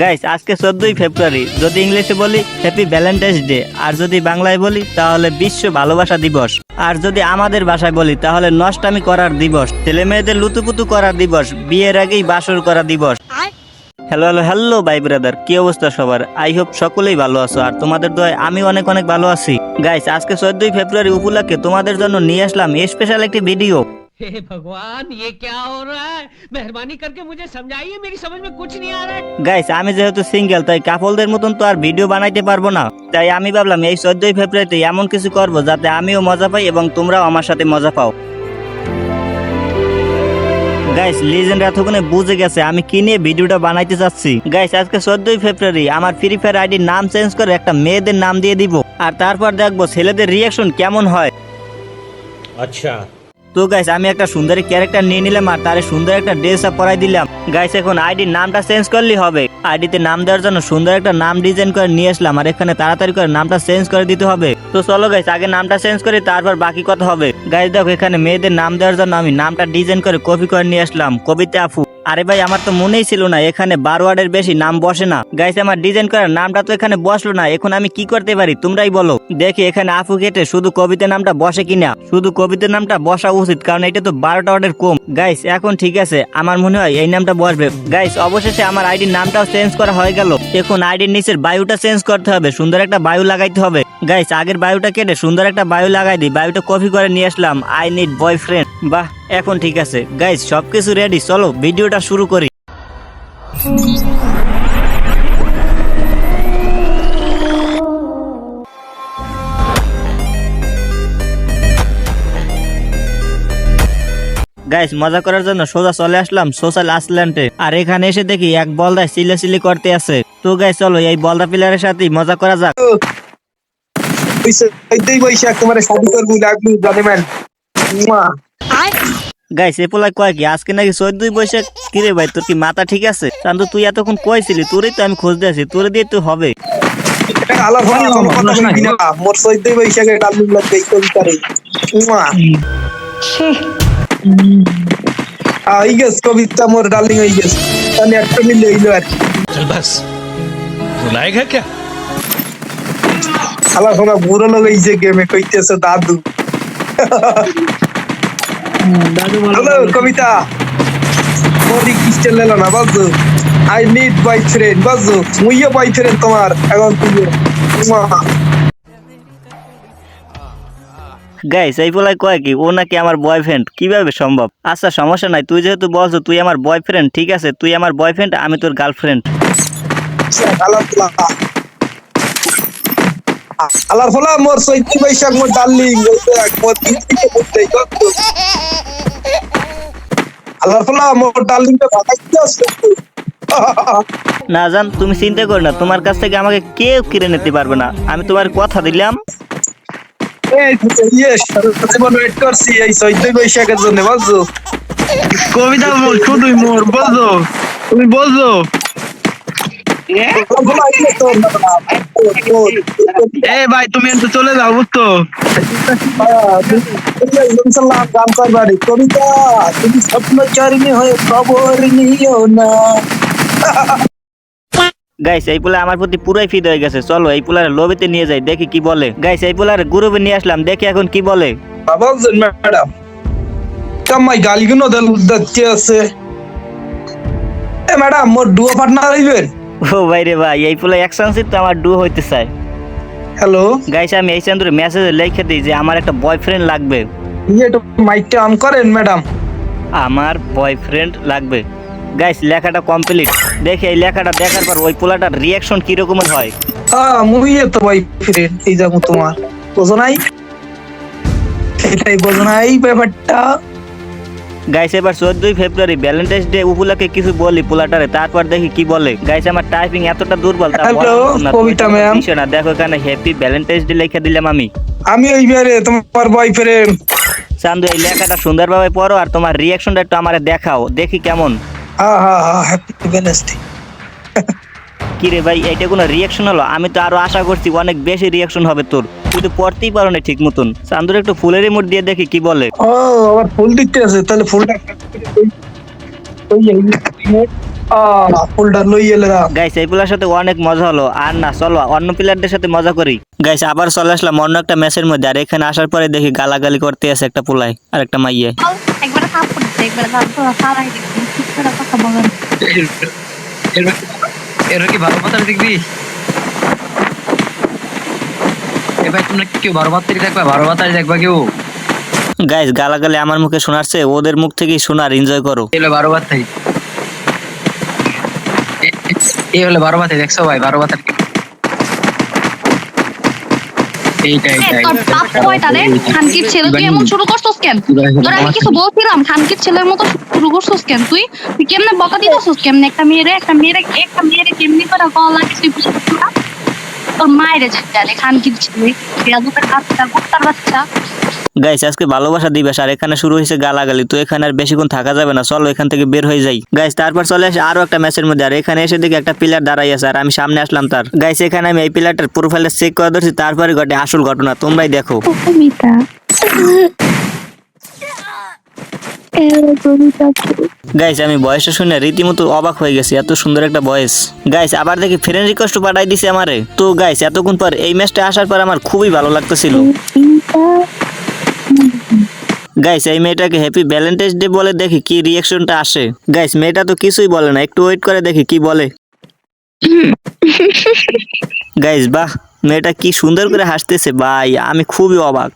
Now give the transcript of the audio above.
Guys আজকে চোদ্দই ফেব্রুয়ারি। যদি ইংলিশে বলি হ্যাপি ভ্যালেন্টাইন্স ডে আর যদি বাংলায় বলি তাহলে বিশ্ব ভালোবাসা দিবস। আর যদি আমাদের ভাষায় বলি তাহলে নষ্টামি করার দিবস। ছেলে মেয়েদের লুতুপুতু করার দিবস। বিয়ের আগেই বাসর করা দিবস। হ্যালো হ্যালো হ্যালো ভাই ব্রাদার কি অবস্থা সবার? আই হোপ সকলেই ভালো আছো। আর তোমাদের দয় আমি অনেক অনেক ভালো আছি। গাইস আজকে চোদ্দই ফেব্রুয়ারি উপলক্ষে তোমাদের জন্য নিয়ে আসলাম স্পেশাল একটি ভিডিও हे भगवान ये क्या हो रहा है मेहरबानी करके मुझे समझाइए मेरी समझ में कुछ नहीं आ रहा है গাইস আমি যেহেতু সিঙ্গেল তাই কাপলদের মতন তো আর ভিডিও বানাইতে পারবো না তাই আমি ভাবলাম এই চোদ্দই ফেব্রুয়ারিতে এমন কিছু করব যাতে আমিও মজা পাই এবং তোমরাও আমার সাথে মজা পাও গাইস লিজেন্ড এতক্ষণে বুঝে গেছে আমি কি নিয়ে ভিডিওটা বানাইতে চাচ্ছি গাইস আজকে চোদ্দই ফেব্রুয়ারি আমার ফ্রি ফায়ার আইডির নাম চেঞ্জ করে একটা মেয়েদের নাম দিয়ে দিব আর তারপর দেখবো ছেলেদের রিয়াকশন কেমন হয় अच्छा তো গাইস আমি একটা সুন্দরী ক্যারেক্টার নিয়ে নিলাম আর তার সুন্দর একটা ড্রেস পরাই দিলাম। গাইস এখন আইডির নামটা চেঞ্জ করলেই হবে। আইডিতে নাম দেওয়ার জন্য সুন্দর একটা নাম ডিজাইন করে নিয়ে আসলাম আর এখানে তাড়াতাড়ি করে নামটা চেঞ্জ করে দিতে হবে। তো চলো গাইস আগে নামটা চেঞ্জ করি, তারপর বাকি কথা হবে। গাইস দেখো, এখানে মেয়েদের নাম দেওয়ার জন্য আমি নামটা ডিজাইন করে কপি করে নিয়ে আসলাম। কবিতা আফু আরে ভাই, আমার তো মনেই ছিল না, এখানে বারো ওয়ার্ডের বেশি নাম বসে না। গাইস আমার ডিজাইন করার নামটা তো এখানে বসল না, এখন আমি কি করতে পারি, তোমরাই বলো। দেখি এখানে আফু কেটে শুধু কবিতার নামটা বসে কিনা। শুধু কবিতার নামটা বসা উচিত, কারণ এটা তো বারোটা ওয়ার্ডের কম। গাইস এখন ঠিক আছে, আমার মনে হয় এই নামটা বসবে। গাইস অবশেষে আমার আইডির নামটাও চেঞ্জ করা হয়ে গেল। এখন আইডির নিচের বায়ুটা চেঞ্জ করতে হবে, সুন্দর একটা বায়ু লাগাইতে হবে। গাইস আগের বায়ুটা কেটে সুন্দর একটা বায়ু লাগাই দিই, বায়ুটা কপি করে নিয়ে আসলাম। আই নিড বয়ফ্রেন্ড বাহ, এখন ঠিক আছে। গাইস সবকিছু রেডি চলো ভিডিওটা শুরু করি। গাইস মজা করার জন্য সোজা চলে আসলাম সোশ্যাল আসল্যান্ডে আর এখানে এসে দেখি এক বলদায় সিলে সিলি করতে আছে। তো গাইস চলো এই বলদা প্লেয়ারের সাথেই মজা করা যাক। তোমার শাদি করব লাগল জানেমান গাইস পোলা কয় কি? আজকে নাকি চোদ্দই বৈশাখ? কিরে ভাই তোর কি মাথা ঠিক আছে? তুই এতক্ষণ কয়েছিলি তোরে তো আমি খোঁজ দিয়েছি তোরে দিয়ে তো হবে। কবিতা মোর বুড়ো লোক এই যে গেমে কইতেছে দাদু। হ্যালো কবিতা। মোদি কিস্টেল লেলো না বাজু। আই নিড বয়ফ্রেন্ড বাজু। মুইও বয়ফ্রেন্ড তোমার এখন তুমি গাইস এই পোলাই কয় কি ও নাকি আমার বয়ফ্রেন্ড কীভাবে সম্ভব? আচ্ছা সমস্যা নাই তুই যেহেতু বলছো তুই আমার বয়ফ্রেন্ড ঠিক আছে? তুই আমার বয়ফ্রেন্ড আমি তোর গার্লফ্রেন্ড আলার ফলা মোর চৈতি বৈশাখ মোর ডার্লিং মোর আলার ফলা মোর ডার্লিং টা ভাগাইতে আসছে। না জান তুমি চিন্তা করো না তোমার কাছ থেকে আমাকে কেউ কিনে নিতে পারবে না। আমি তোমার কথা দিলাম। এই ইয়ে জীবন ওয়েট করছি এই চৈতি বৈশাখের জন্য বুঝছ? কবিতা মোর শুধুই মোর বলছো তুমি বলছো এ ভাই তুমি একটু চলে যাও বুঝতো গান করবারি কবিতা তুমি স্বপ্নচারিণী হয়ে খবর নিও না গাইস এই পোলা আমার প্রতি পুরাই ফিদ হয়ে গেছে। চলো এই পোলার লবিতে নিয়ে যাই দেখি কি বলে। গাইস এই পোলার গ্রুপে নিয়ে আসলাম দেখি এখন কি বলে। বলছেন ম্যাডাম কামাই গালিগুলো দিচ্ছে আছে? এ ম্যাডাম মোর ডুয়ো পার্টনার হইবেন? ও ভাই রে ভাই এই পোলা একসানসিপ তো আমার ডু হইতে চায়। হ্যালো গাইস আমি এই চন্দ্রে মেসেজে লিখে দিই যে আমার একটা বয়ফ্রেন্ড লাগবে। ইয়ে মাইকটা অন করেন ম্যাডাম আমার বয়ফ্রেন্ড লাগবে। গাইস লেখাটা কমপ্লিট দেখে এই লেখাটা দেখার পর ওই পোলাটার রিয়াকশন কি রকমের হয়। হ্যাঁ মুই তো ফিরে এই যাব তোমার। বোঝো নাই? এটাই বোঝো নাই ব্যাপারটা। গাইস এবার চোদ্দই ফেব্রুয়ারি ভ্যালেন্টাইন্স ডে উপলক্ষে কিছু বলি পোলাটারে তারপর দেখি কি বলে। গাইস আমার টাইপিং এতটা দুর্বল। কবিতা। দিছো না? দেখো এখানে হ্যাপি ভ্যালেন্টাইন্স ডে লিখে দিলাম আমি। আমি ওই বারে তোমার বয়ফ্রেন্ড চান্দু এই লেখাটা সুন্দরভাবে পড়ো আর তোমার রিয়াকশনটা একটু আমারে দেখাও দেখি কেমন। হ্যাঁ হ্যাঁ হ্যাঁ হ্যাপি কি রে ভাই এটা কোনো রিয়াকশন হলো? আমি তো আরও আশা করছি অনেক বেশি রিয়াকশন হবে তোর। তুই তো পড়তেই পারো না ঠিক মতন চান্দুর একটু ফুলের ইমোট দিয়ে দেখি কি বলে ও আবার ফুল দিতে আছে তাহলে ফুলটা গাইস এই প্লেয়ার সাথে অনেক মজা হলো আর না চলো অন্য প্লেয়ারদের সাথে মজা করি গাইস আবার চলে আসলাম অন্য একটা ম্যাচের মধ্যে আর এখানে আসার পরে দেখি গালাগালি করতে আছে একটা পোলাই আর একটা মাইয়ে থাপ করে সারাই দেখবি ঠিক করে কথা বলেন এরা কি বারো পাতার দেখবি এ ভাই তোমরা কেউ বারো পাতারি দেখবা? বারো পাতারি দেখবা কেউ? গাইস গালাগালি আমার মুখে শোনাচ্ছে ওদের মুখ থেকেই শোনার এনজয় করো। এ বারো পাতারি এই হলো বারো পাতারি দেখছ ভাই বারো পাতারি এইটা তোর বাপ কয়টা রে? খানকির ছেলে তুই এমন শুরু করছস কেন? তোর আমি কিছু বলছিলাম খানকির ছেলের মতো শুরু করছস কেন তুই? তুই কেমনে বকা দিতেছস? কেমনে একটা মেয়েরে একটা মেয়েরে একটা মেয়েরে কেমনি করে গলা লাগে তুই বুঝতে না? তোর মায়ের জানে খানকির ছেলে। বেয়াদবের বাচ্চা বাচ্চা। গাইস আজকে ভালোবাসা দিবস আর এখানে শুরু হয়েছে গালাগালি। তো এখানে আর বেশিক্ষণ থাকা যাবে না। চলো এখান থেকে বের হয়ে যাই। গাইস তারপর চলে আসে আরও একটা ম্যাচের মধ্যে। আর এখানে এসে দেখি একটা প্লেয়ার দাঁড়াই আছে আর আমি সামনে আসলাম তার। গাইস এখানে আমি এই প্লেয়ারটার প্রোফাইলে চেক করে ধরছি। তারপরে ঘটে আসল ঘটনা। তোমরাই দেখো। গাইস আমি বয়সটা শুনে রীতিমতো অবাক হয়ে গেছি এত সুন্দর একটা বয়স। গাইস আবার দেখি ফ্রেন্ড রিকোয়েস্ট পাঠাই দিছে আমারে। তো গাইস এতক্ষণ পর এই ম্যাচটা আসার পর আমার খুবই ভালো লাগতেছিল। গাইস এই মেয়েটাকে হ্যাপি ভ্যালেন্টাইন্স ডে বলে দেখি কি রিয়াকশনটা আসে। গাইস মেয়েটা তো কিছুই বলে না একটু ওয়েট করে দেখি কি বলে। গাইস বাহ মেয়েটা কি সুন্দর করে হাসতেছে ভাই আমি খুবই অবাক।